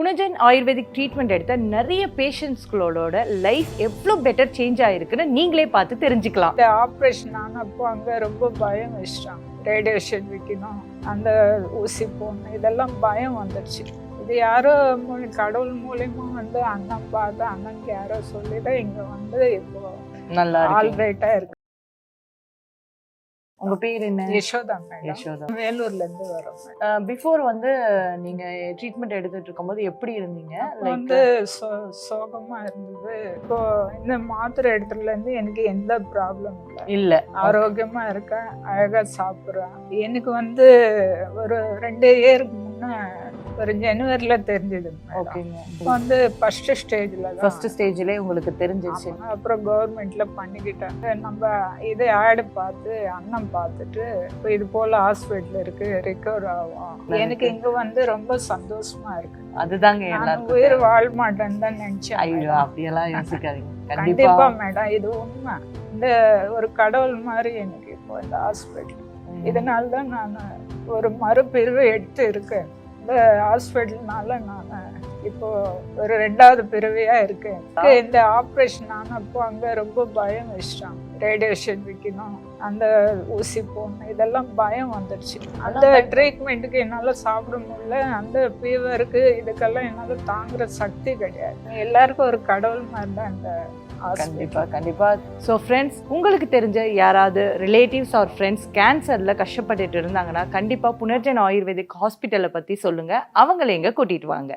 புனஜன் ayurvedic treatment எடுத்த நிறைய பேஷண்ட்ஸ்களோட லைஃப் எவ்வளோ பெட்டர் சேஞ்ச் ஆயிருக்குன்னு நீங்களே பார்த்து தெரிஞ்சுக்கலாம். இந்த ஆப்ரேஷன் ஆனப்போ அங்கே ரொம்ப பயம் வச்சிட்டாங்க. ரேடியேஷன் வைக்கணும் அந்த ஊசி போடணும் இதெல்லாம் பயம் வந்துடுச்சு இது யாரோ கடவுள் மூலியமா வந்து அண்ணன் பார்த்து அண்ணனுக்கு யாரோ சொல்லி தான் இங்கே வந்து இப்போ நல்லா ஆல்ரைட்டாக இருக்கு உங்க பேர் என்ன? யசோதா யசோதா. வேலூர்ல இருந்து வரோம் பிஃபோர் வந்து நீங்க ட்ரீட்மெண்ட் எடுத்துட்டு இருக்கும்போது எப்படி இருந்தீங்க? வந்து சோ- சோகமா இருந்தது. இப்போ இந்த மாத்திரை எடுத்துல இருந்து எனக்கு எந்த ப்ராப்ளம் இல்லை. இல்ல. ஆரோக்கியமா இருக்கேன் அழகா சாப்பிட்றேன். எனக்கு வந்து ஒரு ரெண்டு இயருக்கு முன்ன ஒரு ஜனவரில தெரிஞ்சது ஓகேங்க வந்து ஃபர்ஸ்ட் ஸ்டேஜ்ல ஃபர்ஸ்ட் ஸ்டேஜ்லயே உங்களுக்கு தெரிஞ்சிருச்சு. அப்புறம் கவர்மெண்ட்ல பண்ணிக்கிட்டாங்க. நம்ம இதை ஆடு பார்த்து அண்ணன் பார்த்துட்டு இப்போ இது போல ஹாஸ்பிட்டல் இருக்கு ரிகவர் ஆகும் எனக்கு இங்க வந்து ரொம்ப சந்தோஷமா இருக்கு. அதுதாங்க நான் எல்லாருக்கும் உயிர் வாழ மாட்டேன்னு தான் நினைச்சேன் ஐயோ. அப்படியெல்லாம் யோசிக்காதீங்க. கண்டிப்பா. மேடம் இது உண்மை. இந்த ஒரு கடவுள் மாதிரி எனக்கு இப்போ இந்த ஹாஸ்பிட்டல். இதனால தான் நான் ஒரு மறுபிரிவு எடுத்து இருக்கேன். இந்த ஹாஸ்பிட்டல்னால நான் இப்போ ஒரு ரெண்டாவது பிறவியா இருக்கேன் இந்த ஆப்ரேஷன் ஆனப்போ அங்க ரொம்ப பயம் வச்சிட்டாங்க. ரேடியேஷன் வைக்கணும் அந்த ஊசி போடணும் இதெல்லாம் பயம் வந்துடுச்சு அந்த ட்ரீட்மெண்ட்டுக்கு என்னால சாப்பிட முடியல. அந்த ஃபீவருக்கு இதுக்கெல்லாம் என்னால தாங்குற சக்தி கிடையாது. எல்லாருக்கும் ஒரு கடவுள் மாதிரி தான் இந்த hospital. கண்டிப்பா கண்டிப்பா. ஸோ ஃப்ரெண்ட்ஸ் உங்களுக்கு தெரிஞ்ச யாராவது ரிலேட்டிவ்ஸ் ஆர் ஃப்ரெண்ட்ஸ் கேன்சர்ல கஷ்டப்பட்டுட்டு இருந்தாங்கன்னா கண்டிப்பா புனர்ஜன் ஆயுர்வேதிக் ஹாஸ்பிட்டலை பத்தி சொல்லுங்க. அவங்களை எங்க கூட்டிட்டு வாங்க?